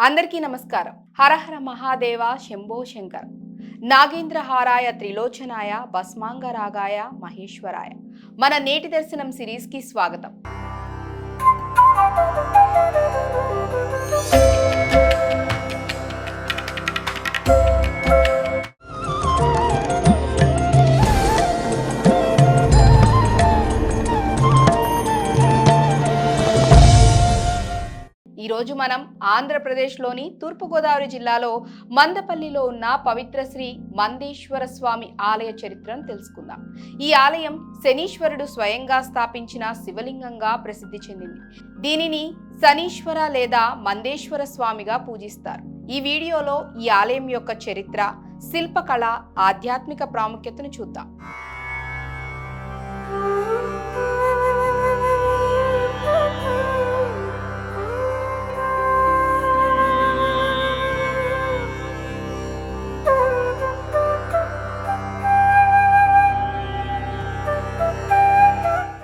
అందరికీ నమస్కారం. హరహర మహాదేవ శంభో శంకర్. నాగేంద్రహారాయ త్రిలోచనాయ భస్మాంగరాగాయ మహేశ్వరాయ. మన నేటి దర్శనం సిరీస్కి స్వాగతం. ఈరోజు మనం ఆంధ్రప్రదేశ్లోని తూర్పుగోదావరి జిల్లాలో మందపల్లిలో ఉన్న పవిత్ర శ్రీ మందేశ్వర స్వామి ఆలయ చరిత్రను తెలుసుకుందాం. ఈ ఆలయం శనీశ్వరుడు స్వయంగా స్థాపించిన శివలింగంగా ప్రసిద్ధి చెందింది. దీనిని శనీశ్వర లేదా మందేశ్వర స్వామిగా పూజిస్తారు. ఈ వీడియోలో ఈ ఆలయం యొక్క చరిత్ర శిల్పకళ ఆధ్యాత్మిక ప్రాముఖ్యతను చూద్దాం.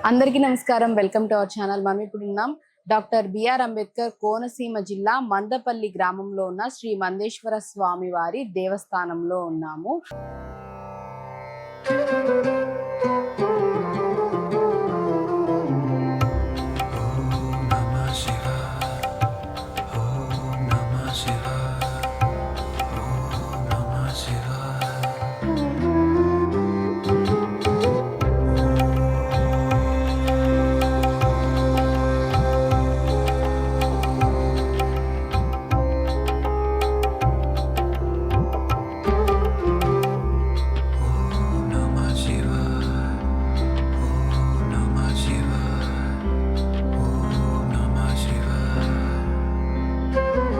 అందరికీ నమస్కారం. Welcome to our channel. మనం ఇప్పుడు ఉన్నాం డాక్టర్ బిఆర్ అంబేద్కర్ కోనసీమ జిల్లా మందపల్లి గ్రామంలో ఉన్న శ్రీ మందేశ్వర స్వామి వారి దేవస్థానంలో ఉన్నాము.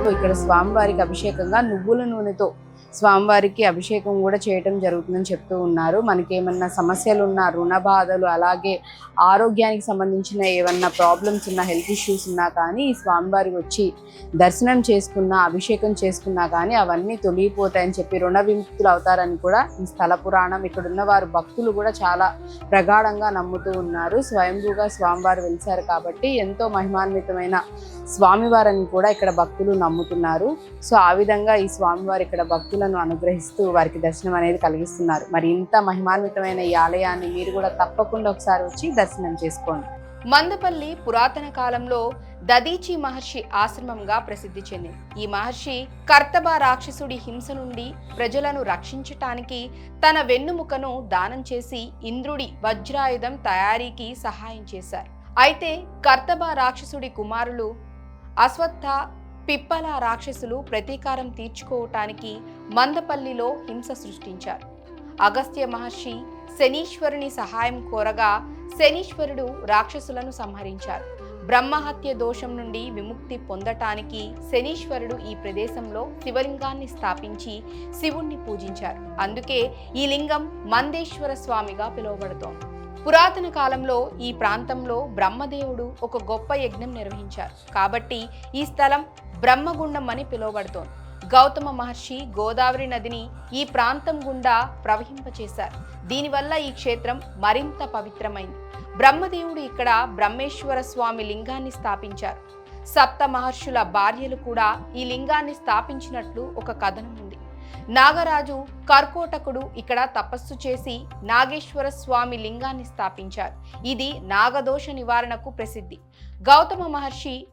ఇక్కడ స్వామివారికి అభిషేకంగా నువ్వుల నూనెతో స్వామివారికి అభిషేకం కూడా చేయటం జరుగుతుందని చెప్తూ ఉన్నారు. మనకి ఏమన్నా సమస్యలు ఉన్నా రుణ బాధలు అలాగే ఆరోగ్యానికి సంబంధించిన ఏమన్నా ప్రాబ్లమ్స్ ఉన్నా హెల్త్ ఇష్యూస్ ఉన్నా కానీ ఈ స్వామివారి వచ్చి దర్శనం చేసుకున్నా అభిషేకం చేసుకున్నా కానీ అవన్నీ తొలగిపోతాయని చెప్పి రుణ విముక్తులు అవుతారని కూడా ఈ స్థల పురాణం ఇక్కడ ఉన్నవారు భక్తులు కూడా చాలా ప్రగాఢంగా నమ్ముతూ ఉన్నారు. స్వయంభూగా స్వామివారు వెలిశారు కాబట్టి ఎంతో మహిమాన్వితమైన స్వామివారని కూడా ఇక్కడ భక్తులు నమ్ముతున్నారు. సో ఆ విధంగా ఈ స్వామివారు ఇక్కడ భక్తులు భక్తులను అనుగ్రహిస్తూ వారికి దర్శనం అనేది కలిగిస్తున్నారు. మరి ఇంత మహిమాన్వితమైన ఈ ఆలయాన్ని మీరు కూడా తప్పకుండా ఒకసారి వచ్చి దర్శనం చేసుకోండి. మందపల్లి పురాతన కాలంలో దదీచి మహర్షి ఆశ్రమంగా ప్రసిద్ధి చెందింది ఈ మహర్షి కర్తబ రాక్షసుడి హింస నుండి ప్రజలను రక్షించటానికి తన వెన్నుముకను దానం చేసి ఇంద్రుడి వజ్రాయుధం తయారీకి సహాయం చేశారు. అయితే కర్తబ రాక్షసుడి కుమారులు అశ్వత్థ పిప్పల రాక్షసులు ప్రతీకారం తీర్చుకోవటానికి మందపల్లిలో హింస సృష్టించారు. అగస్త్య మహర్షి శనీశ్వరుని సహాయం కోరగా శనీశ్వరుడు రాక్షసులను సంహరించారు. బ్రహ్మహత్య దోషం నుండి విముక్తి పొందటానికి శనీశ్వరుడు ఈ ప్రదేశంలో శివలింగాన్ని స్థాపించి శివుణ్ణి పూజించారు. అందుకే ఈ లింగం మందేశ్వర స్వామిగా పిలువబడుతోంది. పురాతన కాలంలో ఈ ప్రాంతంలో బ్రహ్మదేవుడు ఒక గొప్ప యజ్ఞం నిర్వహించారు. కాబట్టి ఈ స్థలం బ్రహ్మగుండం అని పిలువబడుతోంది. గౌతమ మహర్షి గోదావరి నదిని ఈ ప్రాంతం గుండా ప్రవహింపచేశారు. దీనివల్ల ఈ క్షేత్రం మరింత పవిత్రమైంది. బ్రహ్మదేవుడు ఇక్కడ బ్రహ్మేశ్వర స్వామి లింగాన్ని స్థాపించారు. సప్త మహర్షుల భార్యలు కూడా ఈ లింగాన్ని స్థాపించినట్లు ఒక కథనం ఉంది. నాగరాజు కర్కోటకుడు ఇక్కడ తపస్సు చేసి నాగేశ్వర స్వామి లింగాన్ని స్థాపించారు. ఇది నాగదోష నివారణకు ప్రసిద్ధి. గౌతమ మహర్షి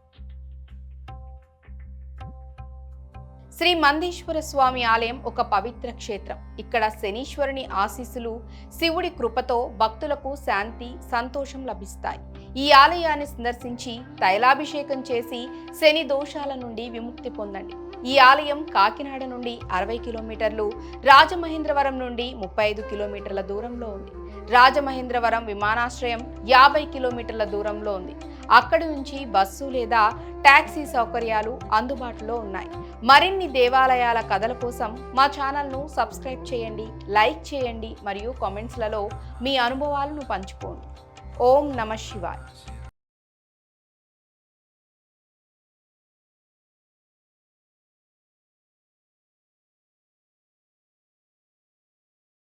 శ్రీ మందేశ్వర స్వామి ఆలయం ఒక పవిత్ర క్షేత్రం. ఇక్కడ శనీశ్వరుని ఆశీస్సులు శివుడి కృపతో భక్తులకు శాంతి సంతోషం లభిస్తాయి. ఈ ఆలయాన్ని సందర్శించి తైలాభిషేకం చేసి శని దోషాల నుండి విముక్తి పొందండి. ఈ ఆలయం కాకినాడ నుండి అరవై కిలోమీటర్లు రాజమహేంద్రవరం నుండి ముప్పై ఐదు కిలోమీటర్ల దూరంలో ఉంది. రాజమహేంద్రవరం విమానాశ్రయం యాభై కిలోమీటర్ల దూరంలో ఉంది. అక్కడి నుంచి బస్సు లేదా ట్యాక్సీ సౌకర్యాలు అందుబాటులో ఉన్నాయి. మరిన్ని దేవాలయాల కథల కోసం మా ఛానల్ను సబ్స్క్రైబ్ చేయండి లైక్ చేయండి మరియు కామెంట్స్లలో మీ అనుభవాలను పంచుకోండి. ఓం నమ శివాయ్.